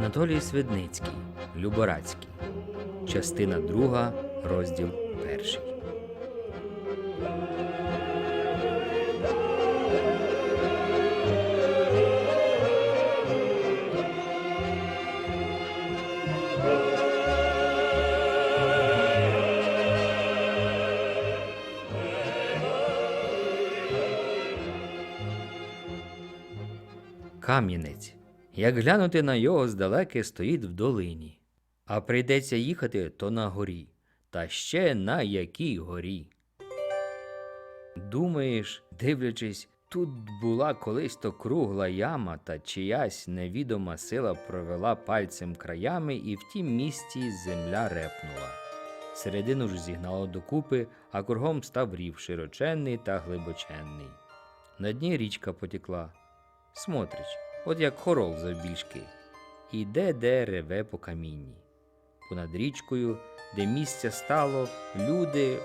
Анатолій Свидницький, Люборацький. Частина 2, розділ 1. Кам'янець. Як глянути на його здалеки, стоїть в долині. А прийдеться їхати, то на горі. Та ще на якій горі. Думаєш, дивлячись, тут була колись то кругла яма, та чиясь невідома сила провела пальцем краями, і в тім місці земля репнула. Середину ж зігнало докупи, а кругом став рів широченний та глибоченний. На дні річка потекла. Смотрич, от як хорол завбільшки. Іде де реве по камінні. Понад річкою, де місця стало, люди,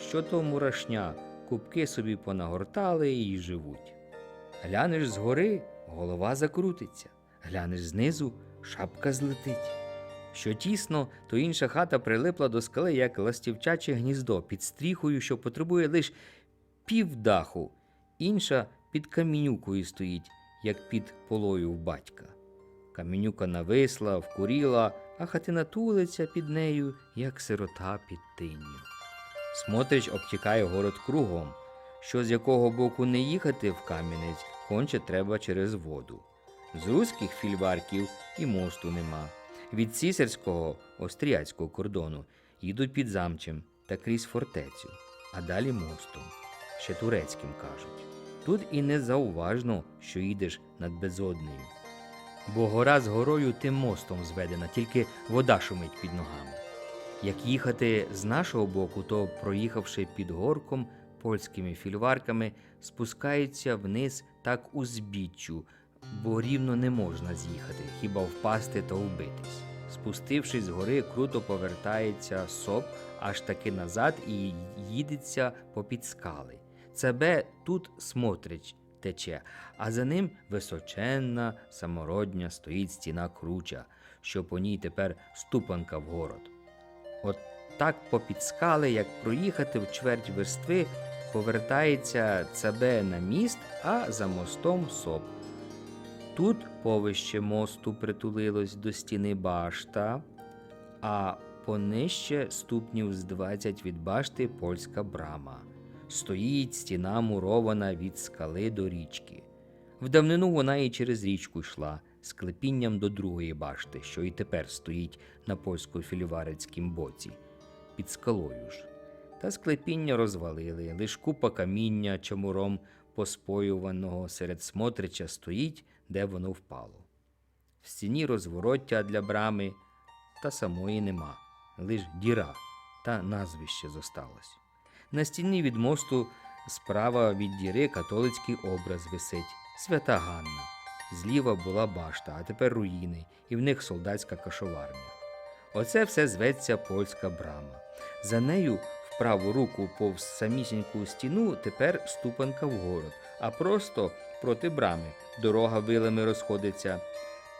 що то мурашня, кубки собі понагортали і живуть. Глянеш згори, голова закрутиться, глянеш знизу, шапка злетить. Що тісно, то інша хата прилипла до скали, як ластівчаче гніздо, під стріхою, що потребує лиш півдаху, інша під камінюкою стоїть, як під полою в батька. Каменюка нависла, вкуріла, а хатина тулиться під нею, як сирота під тинню. Смотрич обтікає город кругом, що з якого боку не їхати в Кам'янець, конче треба через воду. З руських фільварків і мосту нема. Від цісарського остріяцького кордону їдуть під замчем та крізь фортецю, а далі мостом, ще турецьким кажуть. Тут і не зауважно, що їдеш над безоднею. Бо гора з горою тим мостом зведена, тільки вода шумить під ногами. Як їхати з нашого боку, то, проїхавши під горком польськими фільварками, спускаються вниз так узбіччю, бо рівно не можна з'їхати, хіба впасти та вбитись. Спустившись з гори, круто повертається соп аж таки назад і їдеться попід скали. Цебе тут смотрич тече, а за ним височенна самородня стоїть стіна круча, що по ній тепер ступанка в город. От так попід скали, як проїхати в чверть верстви, повертається цебе на міст, а за мостом соп. Тут повище мосту притулилось до стіни башта, а понижче ступнів з 20 від башти польська брама. Стоїть стіна мурована від скали до річки. В давнину вона і через річку йшла з клепінням до другої башти, що і тепер стоїть на польсько-фільварецькім боці, під скалою ж. Та склепіння розвалили, лиш купа каміння чомуром поспоюваного серед смотрича стоїть, де воно впало. В стіні розвороття для брами, та самої нема, лиш діра та назвище зосталось. На стіні від мосту справа від діри католицький образ висить свята Ганна. Зліва була башта, а тепер руїни, і в них солдатська кашоварня. Оце все зветься польська брама. За нею в праву руку повз самісіньку стіну тепер ступанка в город, а просто проти брами дорога вилами розходиться.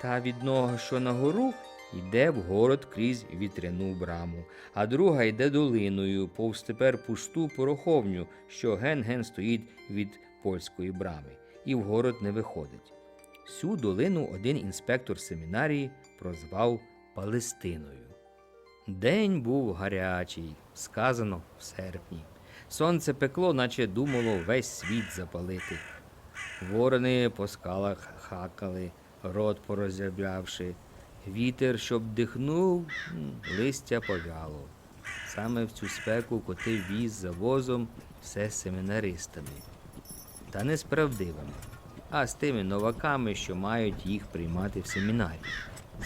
Та від нога, що на гору, йде в город крізь вітряну браму, а друга йде долиною, повз тепер пусту пороховню, що ген-ген стоїть від польської брами, і в город не виходить. Всю долину один інспектор семінарії прозвав Палестиною. День був гарячий, сказано в серпні. Сонце пекло, наче думало весь світ запалити. Ворони по скалах хакали, рот пороззявлявши. Вітер, щоб дихнув, листя повяло. Саме в цю спеку котив віз за возом все з семінаристами. Та не з правдивими, а з тими новаками, що мають їх приймати в семінарі.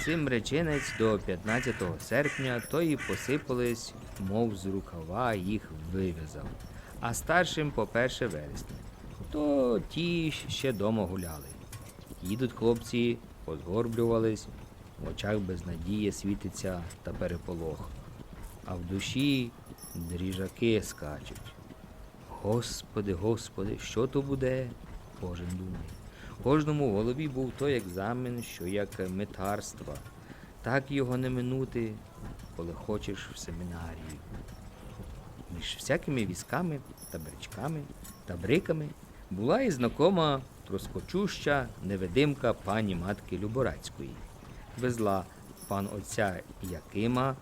Цим реченець до 15 серпня то і посипались, мов з рукава їх вив'язав, а старшим по 1 вересня. То ті ще дома гуляли. Їдуть хлопці, позгорблювались, в очах безнадія світиться та переполох, а в душі дріжаки скачуть. Господи, Господи, що то буде? Кожен думає. Кожному в голові був той екзамен, що як метарства. Так його не минути, коли хочеш в семінарію. Між всякими візками, табричками та бриками була і знакома троскочуща невидимка пані матки Люборацької. Везла пан отця Якима,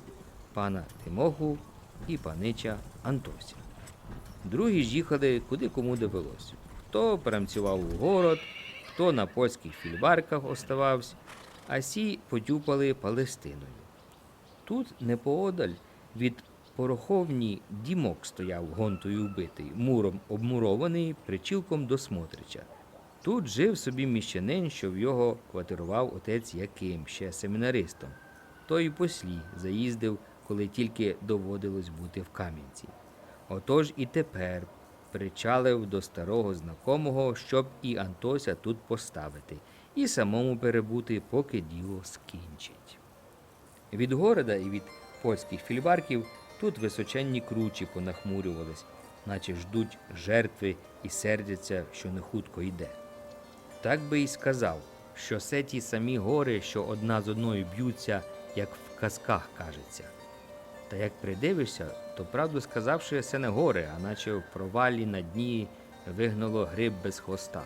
пана Тимоху і панича Антося. Другі ж їхали куди кому довелось. Хто перемцював у город, хто на польських фільварках оставався, а сі потюпали Палестиною. Тут непоодаль від пороховні дімок стояв гонтою вбитий, муром обмурований причілком до Смотрича. Тут жив собі міщанин, що в його квартирував отець Яким, ще семінаристом. Той послі заїздив, коли тільки доводилось бути в Кам'янці. Отож і тепер причалив до старого знакомого, щоб і Антося тут поставити, і самому перебути, поки діло скінчить. Від города і від польських фільварків тут височенні кручі понахмурювались, наче ждуть жертви і сердяться, що не хутко йде. Так би й сказав, що це ті самі гори, що одна з одною б'ються, як в казках кажеться. Та як придивишся, то правду сказавши, це не гори, а наче в провалі на дні вигнало гриб без хвоста.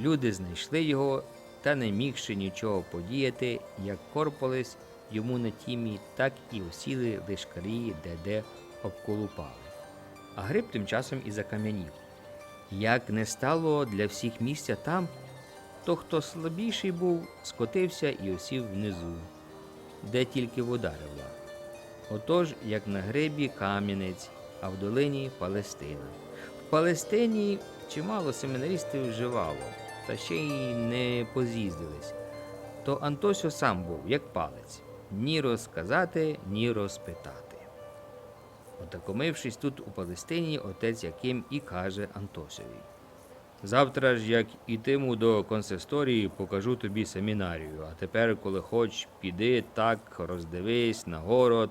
Люди знайшли його, та не мігши нічого подіяти, як корпались йому на тімі, так і осіли лишкарі, де-де обколупали. А гриб тим часом і закам'янів. Як не стало для всіх місця там, то хто слабіший був, скотився і осів внизу, де тільки вода ревла. Отож, як на гребі Кам'янець, а в долині Палестина. В Палестині чимало семінаристів вживало, та ще й не поз'їздились. То Антосьо сам був, як палець, ні розказати, ні розпитати. Отакомившись тут у Палестині, отець Яким і каже Антосові. Завтра ж, як ітиму до консисторії, покажу тобі семінарію. А тепер, коли хоч, піди так, роздивись на город,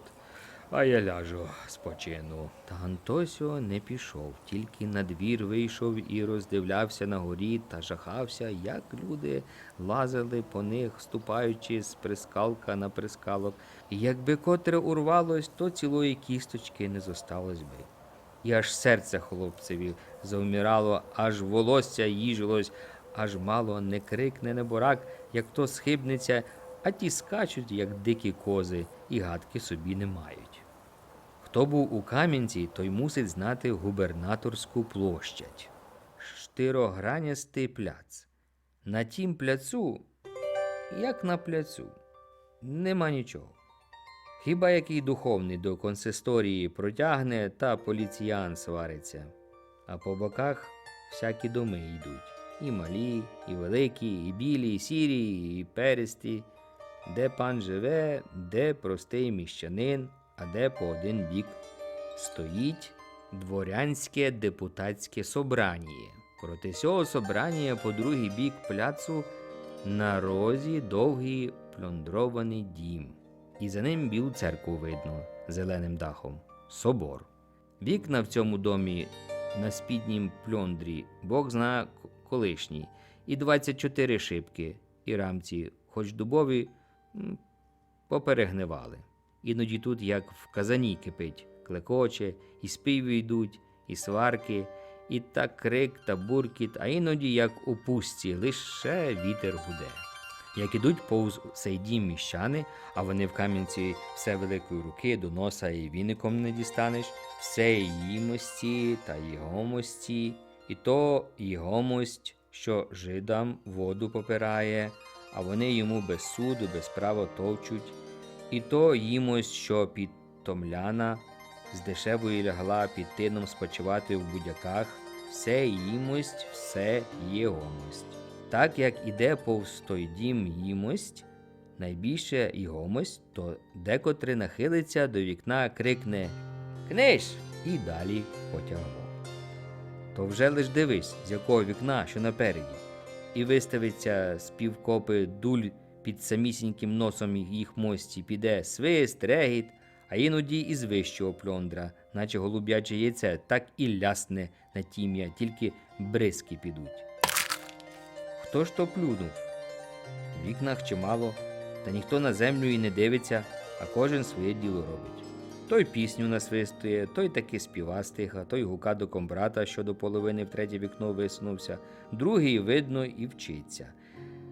а я ляжу спочину. Та Антосіо не пішов, тільки на двір вийшов і роздивлявся на горі та жахався, як люди лазили по них, ступаючи з прискалка на прискалок. Якби котре урвалось, то цілої кісточки не зосталось би. І аж серце хлопцеві завмирало, аж волосся їжилось, аж мало не крикне неборак, як то схибнеться, а ті скачуть, як дикі кози, і гадки собі не мають. Хто був у Кам'янці, той мусить знати губернаторську площадь. Штирогранястий пляц. На тім пляцу, як на пляцу, нема нічого. Хіба який духовний до консисторії протягне та поліціян свариться, а по боках всякі доми йдуть. І малі, і великі, і білі, і сірі, і перисті, де пан живе, де простий міщанин, а де по один бік стоїть дворянське депутатське собрання. Проти цього собрання по другий бік пляцу на розі довгий плюндрований дім. І за ним білу церкву видно зеленим дахом собор. Вікна в цьому домі на спіднім пльондрі, Бог зна к- колишні, і 24 шибки, і рамці, хоч дубові, поперегнивали. Іноді тут, як в казані кипить, клекоче, і співи йдуть, і сварки, і так крик та буркіт, а іноді, як у пустці, лише вітер гуде. Як ідуть повз цей дім міщани, а вони в кам'янці все великої руки до носа і віником не дістанеш, все їмості та єгомості, і то єгомость, що жидам воду попирає, а вони йому без суду, без права товчуть, і то їмость, що під Томляна з дешевої лягла під тином спочивати в будяках, все їмость, все єгомость. Так як іде повз той дім їмость, найбільше йогомость, то декотре нахилиться до вікна, крикне Книж! і далі потягло. То вже лиш дивись, з якого вікна, що напереді, і виставиться з півкопи дуль під самісіньким носом їх мості, піде свист, регіт, а іноді і з вищого пльондра, наче голуб'яче яйце, так і лясне на тім'я, тільки бризки підуть. Хто ж то плюнув? В вікнах чимало, та ніхто на землю і не дивиться, а кожен своє діло робить. Той пісню насвистує, той таки співа стиха, той гука до комбрата, що до половини в третє вікно висунувся, другий, видно, і вчиться.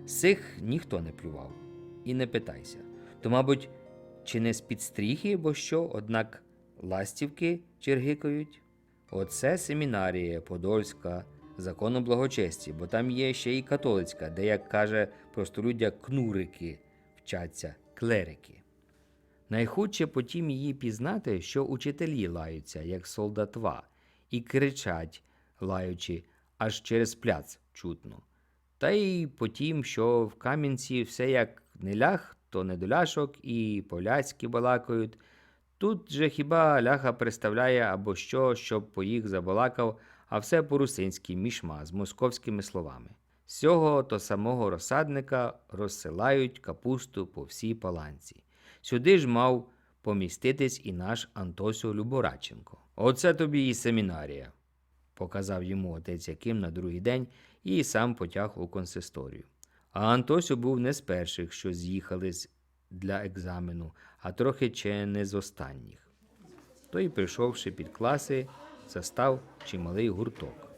Сих ніхто не плював. І не питайся. То, мабуть, чи не з-під стріхи, бо що, однак ластівки чергикають? Оце семінарія Подольська, закону благочесті, бо там є ще і католицька, де, як каже простолюддя, кнурики вчаться, клерики. Найхудше потім її пізнати, що учителі лаються, як солдатва, і кричать, лаючи, аж через пляц чутно. Та й потім, що в Кам'янці все як не ляг, то недоляшок і поляцькі балакають. Тут же хіба ляха представляє або що, щоб по їх забалакав, а все по-русинськи мішма з московськими словами. З цього то самого розсадника розсилають капусту по всій паланці. Сюди ж мав поміститись і наш Антосю Любораченко. Оце тобі і семінарія, показав йому отець Яким на другий день і сам потяг у консисторію. А Антосю був не з перших, що з'їхались для екзамену, а трохи чи не з останніх. Той, прийшовши під класи, застав чималий гурток.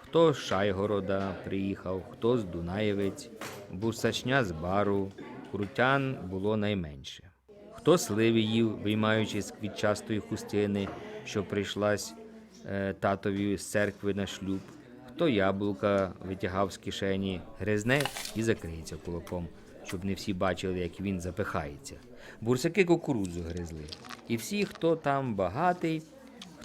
Хто з Шайгорода приїхав, хто з Дунаєвець, Бурсачня з бару, крутян було найменше. Хто сливи їв, виймаючи з квітчастої хустини, що прийшлась е, татові з церкви на шлюб, хто яблука витягав з кишені, гризне і закриється кулаком, щоб не всі бачили, як він запихається. Бурсаки кукурудзу гризли. І всі, хто там багатий,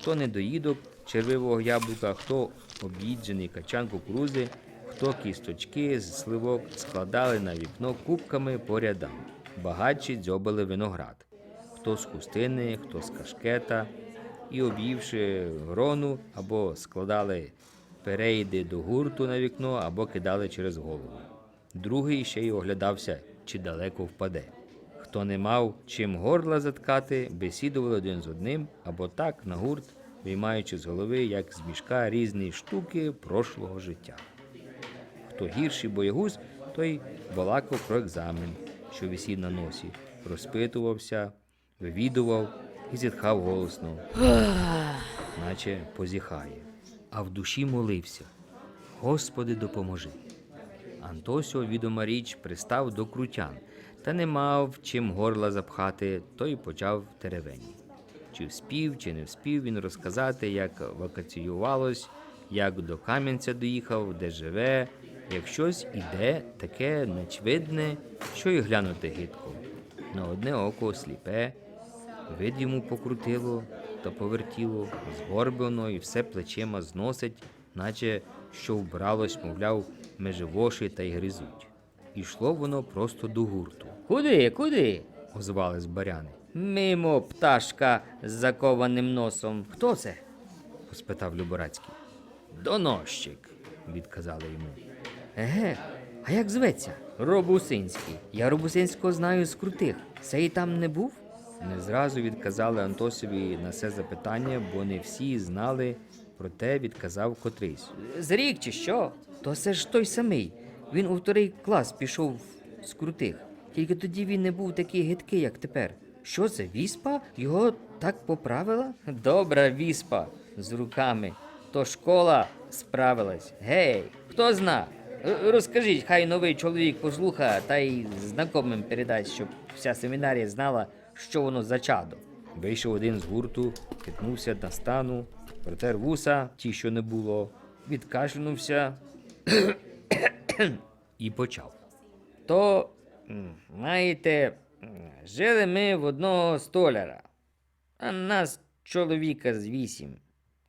хто недоїдок червивого яблука, хто об'їджений качан кукурузи, хто кісточки з сливок складали на вікно кубками по рядам. Багатші дзьобали виноград, хто з хустини, хто з кашкета, і об'ївши грону, або складали перейди до гурту на вікно, або кидали через голову. Другий ще й оглядався, чи далеко впаде. Хто не мав чим горла заткати, бесідували один з одним, або так на гурт, виймаючи з голови, як з мішка різні штуки прошлого життя. Хто гірший боягуз, той балакав про екзамен, що висів на носі, розпитувався, вивідував і зітхав голосно, наче позіхає, а в душі молився. Господи, допоможи. Антосіо, відома річ, пристав до крутян, та не мав чим горла запхати, то й почав теревені. Чи вспів, чи не вспів він розказати, як вакаціювалось, як до Кам'янця доїхав, де живе, як щось іде таке нечвидне, що й глянути гидко. На одне око сліпе, вид йому покрутило та повертіло, згорблено і все плечима зносить, наче що вбралось, мовляв, межи воші та й гризуть. Ішло воно просто до гурту. Куди, куди? Озвались баряни. Мимо пташка з закованим носом. Хто це? спитав Люборацький. Донощик, відказали йому. Еге, а як зветься? Робусинський. Я Робусинського знаю з крутих. Сей там не був? Не зразу відказали Антосові на це запитання, бо не всі знали, проте відказав котрийсь. Зрік чи що? То це ж той самий. Він у вторий клас пішов з крутих. Тільки тоді він не був такий гидкий, як тепер. Що це, віспа? Його так поправила? Добра віспа з руками. То школа справилась. Гей, хто зна? Розкажіть, хай новий чоловік послуха та й знакомим передасть, щоб вся семінарія знала, що воно за чадо. Вийшов один з гурту, хитнувся на стану, протер вуса, ті, що не було, відкашлянувся і почав. То, знаєте, жили ми в одного столяра, а нас чоловіка з вісім.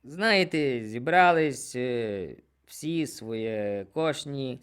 Знаєте, зібрались е, всі свої кошні,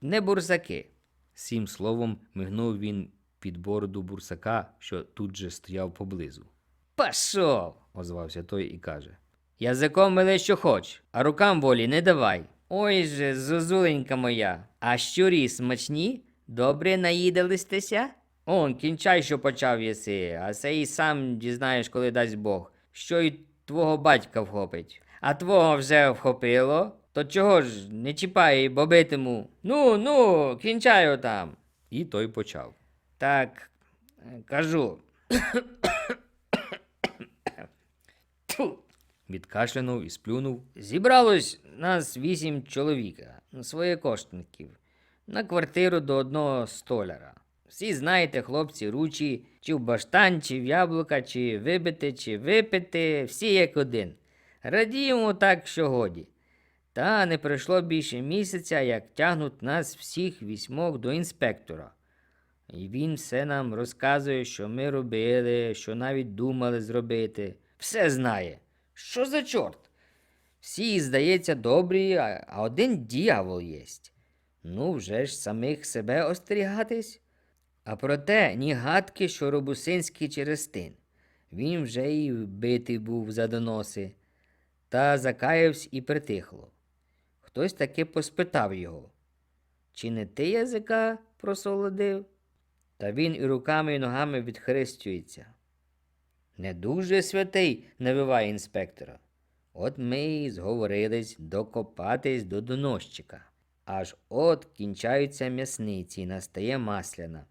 не бурсаки. Сім словом мигнув він під бороду бурсака, що тут же стояв поблизу. Пашов! Озвався той і каже. Язиком мили, що хоч, а рукам волі не давай. Ой же, зозуленька моя, а щурі смачні? Добре наїдалистеся? Он, кінчай, що почав єси, а се і сам дізнаєш, коли дасть Бог, що й твого батька вхопить. А твого вже вхопило? То чого ж не чіпай, бо битиму. Ну, ну, кінчаю там. І той почав. Так, кажу. Тьфу. Відкашлянув і сплюнув. Зібралось нас вісім чоловіка, своєкошників, на квартиру до одного столяра. Всі знаєте, хлопці, ручі, чи в баштан, чи в яблука, чи вибити, чи випити, всі як один. Радіємо так, що годі. Та не пройшло більше місяця, як тягнуть нас всіх вісьмох до інспектора. І він все нам розказує, що ми робили, що навіть думали зробити. Все знає. Що за чорт? Всі, здається, добрі, а один дьявол єсть. Ну, вже ж самих себе остерігатись. А проте ні гадки, що Робусинський через тин. Він вже і вбитий був за доноси, та закаявся і притихло. Хтось таки поспитав його, чи не ти язика просолодив? Та він і руками, і ногами відхрестюється. Не дуже святий, навиває інспектора. От ми й зговорились докопатись до доносчика. Аж от кінчаються м'ясниці, настає масляна.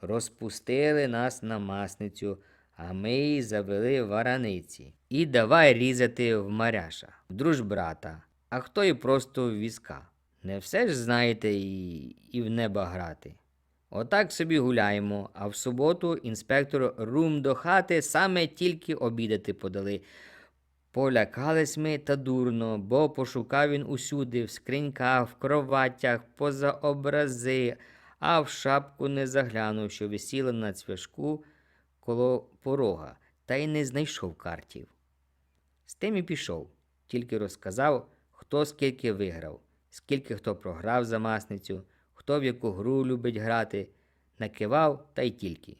Розпустили нас на масницю, а ми й завели вараниці. І давай різати в маряша, в дружбрата, а хто і просто в візка. Не все ж знаєте і, і в неба грати. Отак собі гуляємо, а в суботу інспектор рум до хати саме тільки обідати подали. Полякались ми та дурно, бо пошукав він усюди, в скриньках, в кроватях, поза образи, а в шапку не заглянув, що висіла на цвяшку коло порога, та й не знайшов картів. З тим і пішов, тільки розказав, хто скільки виграв, скільки хто програв за масницю, хто в яку гру любить грати, накивав та й тільки.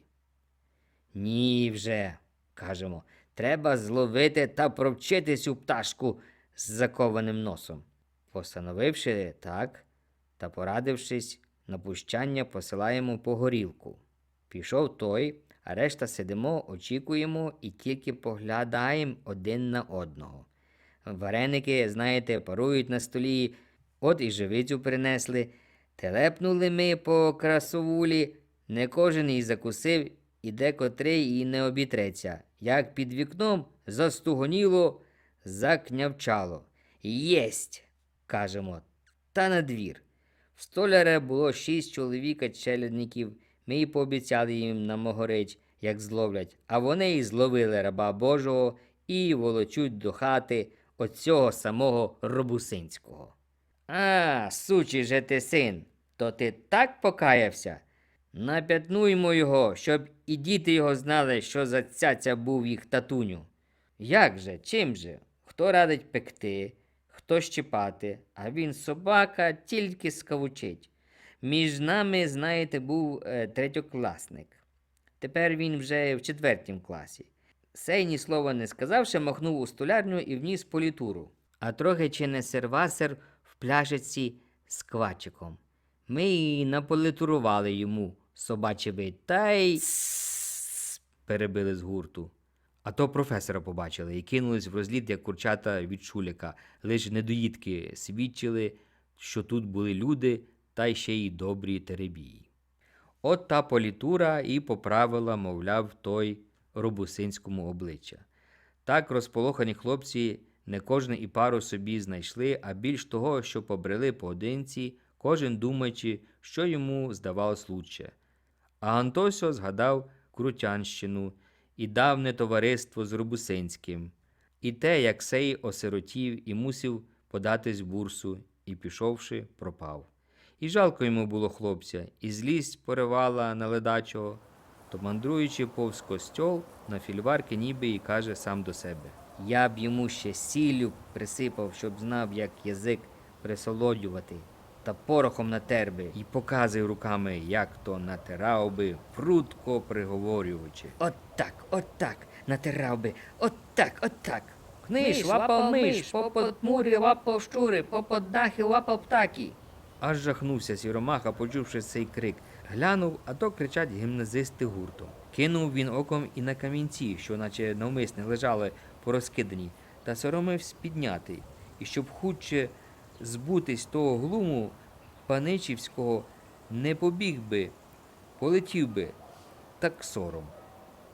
Ні вже, кажемо, треба зловити та провчити цю пташку з закованим носом. Постановивши так та порадившись, на пущання посилаємо по горілку. Пішов той, а решта сидимо, очікуємо і тільки поглядаємо один на одного. Вареники, знаєте, парують на столі, от і живицю принесли. Телепнули ми по красовулі, не кожен і закусив, і декотрий і не обітреться. Як під вікном застугоніло, закнявчало. Єсть, кажемо, та на двір. В столяре було шість чоловіка челядників. Ми й пообіцяли їм на Могорич, як зловлять, а вони й зловили раба Божого і волочуть до хати оцього самого Робусинського. А, сучий же ти син, то ти так покаявся? Нап'ятнуймо його, щоб і діти його знали, що за цяця був їх татуню. Як же, чим же? Хто радить пекти, хто щипати, а він собака тільки скавучить. Між нами, знаєте, був е, третьокласник. Тепер він вже в четвертім класі. Сей ні слова не сказавши, махнув у столярню і вніс політуру. А трохи чи не сервасер в пляшиці з квачиком. Ми і наполітурували йому собачий вид, та й перебили з гурту. А то професора побачили і кинулись в розліт, як курчата від шуліка. Лиш недоїдки свідчили, що тут були люди, та ще й добрі теребії. От та політура і поправила, мовляв, той робусинському обличчя. Так розполохані хлопці не кожен і пару собі знайшли, а більш того, що побрели поодинці, кожен думаючи, що йому здавалось лучше. А Антосьо згадав Крутянщину і давне товариство з Рубусинським, і те, як сей осиротів і мусив податись в бурсу, і, пішовши, пропав. І жалко йому було хлопця, і злість поривала на ледачого, то мандруючи повз костьол, на фільварки ніби і каже сам до себе. Я б йому ще сіллю присипав, щоб знав, як язик присолодювати, та порохом натер би, і показує руками, як то натирав би, прутко приговорюючи. От так, от так, натирав би, от так, от так. Книж, лапав миш, попод мурі, лапав щури, попод дахи, лапав птаки. Аж жахнувся сіромаха, почувши цей крик. Глянув, а то кричать гімназисти гуртом. Кинув він оком і на камінці, що наче навмисне лежали порозкидані, та соромився підняти, і щоб хутче збутись того глуму паничівського, не побіг би, полетів би, так сором.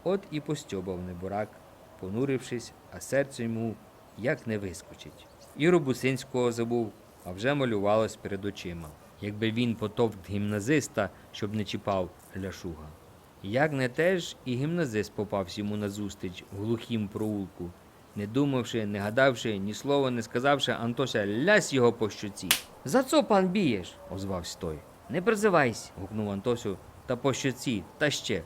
От і постьобав неборак, понурившись, а серце йому як не вискочить. І Робусинського забув, а вже малювалось перед очима. Якби він потовк гімназиста, щоб не чіпав ляшуга. Як не теж, і гімназист попався йому назустріч глухім проулку. Не думавши, не гадавши, ні слова не сказавши, Антося лясь його по щоці. За це пан бієш? озвався той. Не призивайся, гукнув Антосю, та по щоці, та ще.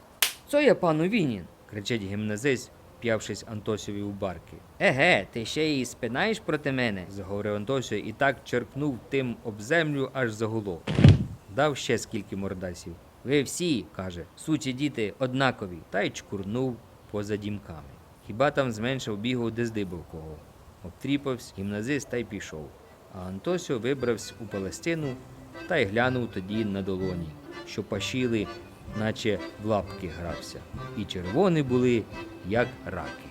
Це я пану вінін, кричить гімназист, п'явшись Антосові у барки. Еге, ти ще й спинаєш проти мене, заговорив Антосю і так черкнув тим об землю, аж загуло. Дав ще скільки мордасів. Ви всі, каже, сучі діти однакові, та й чкурнув поза дімками. Хіба там зменшив бігу де здибав кого. Обтріпався гімназист та й пішов. А Антосьо вибрався у Палестину та й глянув тоді на долоні, що пашіли, наче в лапки грався, і червоні були, як раки.